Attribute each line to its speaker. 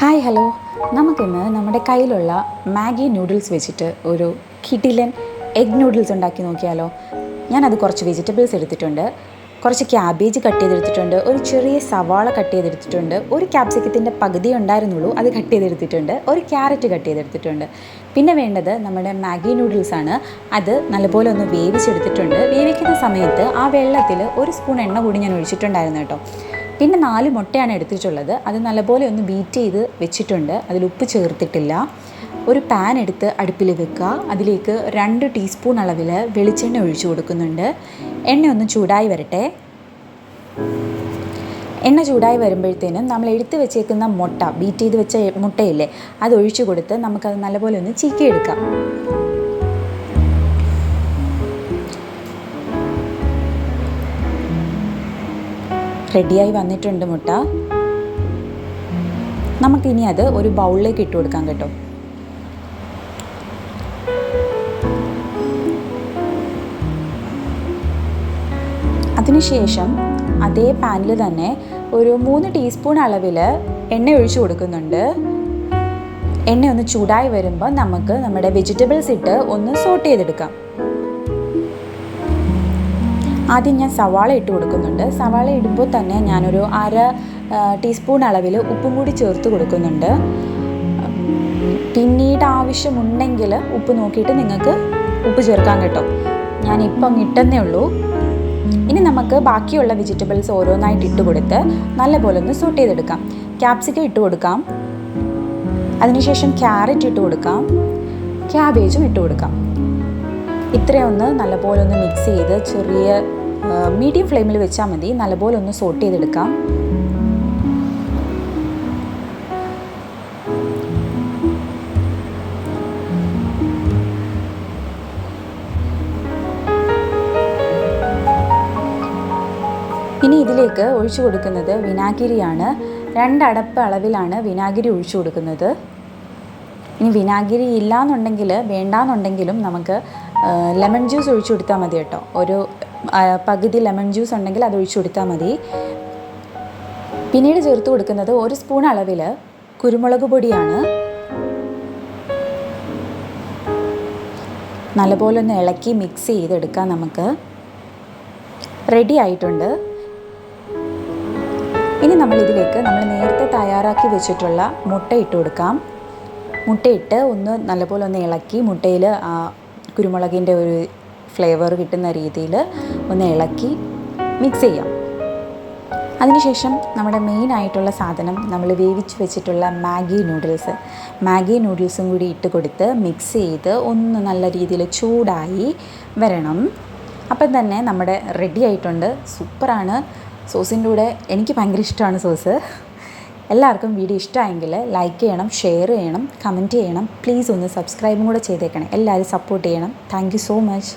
Speaker 1: Hi hello നമുക്കിന്ന് നമ്മുടെ കയ്യിലുള്ള മാഗി നൂഡിൽസ് വെച്ചിട്ട് ഒരു കിടിലൻ എഗ് നൂഡിൽസ് ഉണ്ടാക്കി നോക്കിയാലോ. ഞാനത് കുറച്ച് വെജിറ്റബിൾസ് എടുത്തിട്ടുണ്ട്. കുറച്ച് ക്യാബേജ് കട്ട് ചെയ്തെടുത്തിട്ടുണ്ട്. ഒരു ചെറിയ സവാള കട്ട് ചെയ്തെടുത്തിട്ടുണ്ട്. ഒരു ക്യാപ്സിക്കത്തിന്റെ പകുതി ഉണ്ടായിരുന്നുള്ളൂ അത് കട്ട് ചെയ്തെടുത്തിട്ടുണ്ട്. ഒരു ക്യാരറ്റ് കട്ട് ചെയ്തെടുത്തിട്ടുണ്ട്. പിന്നെ വേണ്ടത് നമ്മുടെ മാഗി നൂഡിൽസ് ആണ്. അത് നല്ലപോലെ ഒന്ന് വേവിച്ചെടുത്തിട്ടുണ്ട്. വേവിക്കുന്ന സമയത്ത് ആ വെള്ളത്തിൽ ഒരു സ്പൂൺ എണ്ണ കൂടി ഞാൻ ഒഴിച്ചിട്ടുണ്ടായിരുന്നു കേട്ടോ. പിന്നെ നാല് മുട്ടയാണ് എടുത്തിട്ടുള്ളത്. അത് നല്ലപോലെ ഒന്ന് ബീറ്റ് ചെയ്ത് വെച്ചിട്ടുണ്ട്. അതിൽ ഉപ്പ് ചേർത്തിട്ടില്ല. ഒരു പാൻ എടുത്ത് അടുപ്പിൽ വെക്കുക. അതിലേക്ക് രണ്ട് ടീസ്പൂൺ അളവിൽ വെളിച്ചെണ്ണ ഒഴിച്ചു കൊടുക്കുന്നുണ്ട്. എണ്ണ ഒന്ന് ചൂടായി വരട്ടെ. എണ്ണ ചൂടായി വരുമ്പോഴത്തേനും നമ്മൾ എടുത്ത് വെച്ചേക്കുന്ന മുട്ട ബീറ്റ് ചെയ്ത് വെച്ച മുട്ടയില്ലേ അത് ഒഴിച്ചു കൊടുത്ത് നമുക്കത് നല്ലപോലെ ഒന്ന് ചീക്കിയെടുക്കാം. റെഡിയായി വന്നിട്ടുണ്ട് മുട്ട. നമുക്കിനി അത് ഒരു ബൗളിലേക്ക് ഇട്ട് കൊടുക്കാം കേട്ടോ. അതിനുശേഷം അതേ പാനിൽ തന്നെ ഒരു മൂന്ന് ടീസ്പൂൺ അളവിൽ എണ്ണ ഒഴിച്ച് കൊടുക്കുന്നുണ്ട്. എണ്ണ ഒന്ന് ചൂടായി വരുമ്പോൾ നമുക്ക് നമ്മുടെ വെജിറ്റബിൾസ് ഇട്ട് ഒന്ന് സോട്ട് ചെയ്തെടുക്കാം. ആദ്യം ഞാൻ സവാള ഇട്ട് കൊടുക്കുന്നുണ്ട്. സവാള ഇടുമ്പോൾ തന്നെ ഞാനൊരു അര ടീസ്പൂൺ അളവിൽ ഉപ്പും കൂടി ചേർത്ത് കൊടുക്കുന്നുണ്ട്. പിന്നീട് ആവശ്യമുണ്ടെങ്കിൽ ഉപ്പ് നോക്കിയിട്ട് നിങ്ങൾക്ക് ഉപ്പ് ചേർക്കാൻ കേട്ടോ. ഞാനിപ്പം ഇട്ടെന്നേ ഉള്ളൂ. ഇനി നമുക്ക് ബാക്കിയുള്ള വെജിറ്റബിൾസ് ഓരോന്നായിട്ട് ഇട്ട് കൊടുത്ത് നല്ലപോലെ ഒന്ന് സൂട്ട് ചെയ്തെടുക്കാം. ക്യാപ്സിക്കം ഇട്ട് കൊടുക്കാം. അതിനുശേഷം ക്യാരറ്റ് ഇട്ട് കൊടുക്കാം. ക്യാബേജും ഇട്ട് കൊടുക്കാം. ഇത്രയൊന്ന് നല്ലപോലെ ഒന്ന് മിക്സ് ചെയ്ത് ചെറിയ മീഡിയം ഫ്ലെയിമിൽ വെച്ചാൽ മതി. നല്ലപോലെ ഒന്ന് സോട്ട് ചെയ്തെടുക്കാം. ഇനി ഇതിലേക്ക് ഒഴിച്ചു കൊടുക്കുന്നത് വിനാഗിരിയാണ്. രണ്ടടപ്പ് അളവിലാണ് വിനാഗിരി ഒഴിച്ചു കൊടുക്കുന്നത്. ഇനി വിനാഗിരി ഇല്ല എന്നുണ്ടെങ്കിൽ വേണ്ടാന്നുണ്ടെങ്കിലും നമുക്ക് ലെമൺ ജ്യൂസ് ഒഴിച്ചു കൊടുത്താൽ മതി കേട്ടോ. ഒരു പകുതി ലെമൺ ജ്യൂസ് ഉണ്ടെങ്കിൽ അത് ഒഴിച്ചു കൊടുത്താൽ മതി. പിന്നീട് ചേർത്ത് കൊടുക്കുന്നത് ഒരു സ്പൂൺ അളവിൽ കുരുമുളക് പൊടിയാണ്. നല്ലപോലെ ഒന്ന് ഇളക്കി മിക്സ് ചെയ്തെടുക്കാം നമുക്ക്. റെഡി ആയിട്ടുണ്ട്. ഇനി നമ്മൾ ഇതിലേക്ക് നമ്മൾ നേരത്തെ തയ്യാറാക്കി വെച്ചിട്ടുള്ള മുട്ട ഇട്ട് കൊടുക്കാം. മുട്ടയിട്ട് ഒന്ന് നല്ലപോലെ ഒന്ന് ഇളക്കി മുട്ടയിൽ കുരുമുളകിന്റെ ഒരു ഫ്ലേവർ കിട്ടുന്ന രീതിയിൽ ഒന്ന് ഇളക്കി മിക്സ് ചെയ്യാം. അതിനുശേഷം നമ്മുടെ മെയിൻ ആയിട്ടുള്ള സാധനം നമ്മൾ വേവിച്ച് വെച്ചിട്ടുള്ള മാഗി നൂഡിൽസ്. മാഗി നൂഡിൽസും കൂടി ഇട്ട് കൊടുത്ത് മിക്സ് ചെയ്ത് ഒന്ന് നല്ല രീതിയിൽ ചൂടായി വരണം. അപ്പം തന്നെ നമ്മുടെ റെഡി ആയിട്ടുണ്ട്. സൂപ്പറാണ് സോസിന്റെ കൂടെ എനിക്ക് ഭയങ്കര ഇഷ്ടമാണ് സോസ്. എല്ലാവർക്കും വീഡിയോ ഇഷ്ടമായെങ്കിൽ ലൈക്ക് ചെയ്യണം ഷെയർ ചെയ്യണം കമന്റ് ചെയ്യണം. പ്ലീസ് ഒന്ന് സബ്സ്ക്രൈബും കൂടെ ചെയ്തേക്കണം. എല്ലാവരും സപ്പോർട്ട് ചെയ്യണം. Thank so much